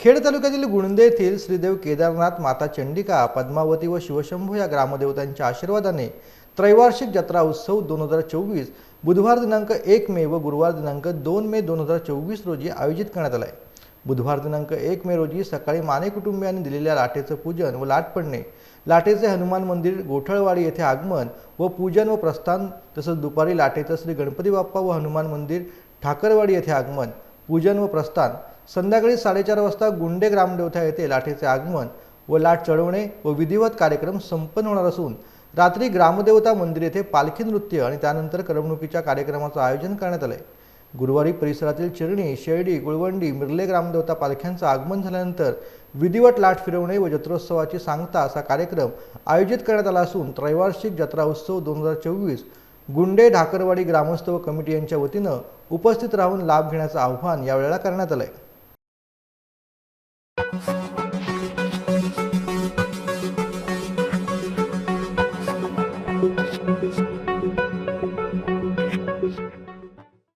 खेड तालुक्यातील गुणदे येथील श्रीदेव केदारनाथ माता चंडिका पद्मावती व शिवशंभू या ग्रामदेवतांच्या आशीर्वादाने त्रैवार्षिक जत्रा उत्सव दोन हजार चोवीस बुधवार दिनांक एक मे व गुरुवार दिनांक दोन मे दोन हजार चोवीस रोजी आयोजित करण्यात आला आहे बुधवार दिनांक एक मे रोजी सकाळी माने कुटुंबियांनी दिलेल्या लाटेचं पूजन व लाट पडणे लाटेचे हनुमान मंदिर गोठळवाडी येथे आगमन व पूजन व प्रस्थान तसंच दुपारी लाटेचं श्री गणपती बाप्पा व हनुमान मंदिर ठाकरवाडी येथे आगमन पूजन व प्रस्थान संध्याकाळी साडेचार वाजता गुंडे ग्रामदेवता येथे लाठीचे आगमन व लाट चढवणे व विधिवत कार्यक्रम संपन्न होणार असून रात्री ग्रामदेवता मंदिर येथे पालखी नृत्य आणि त्यानंतर करमणुकीच्या कार्यक्रमाचं आयोजन करण्यात आलंय. गुरुवारी परिसरातील चिरणी शेळडी गुळवंडी मिरले ग्रामदेवता पालख्यांचं आगमन झाल्यानंतर विधिवत लाट फिरवणे व जत्रोत्सवाची सांगता असा कार्यक्रम आयोजित करण्यात आला असून त्रैवार्षिक जत्रा उत्सव दोन हजार चोवीस गुंडे ढाकरवाडी ग्रामस्थ व कमिटी यांच्या वतीनं उपस्थित राहून लाभ घेण्याचं आव्हान यावेळेला करण्यात आलं आहे Thank you.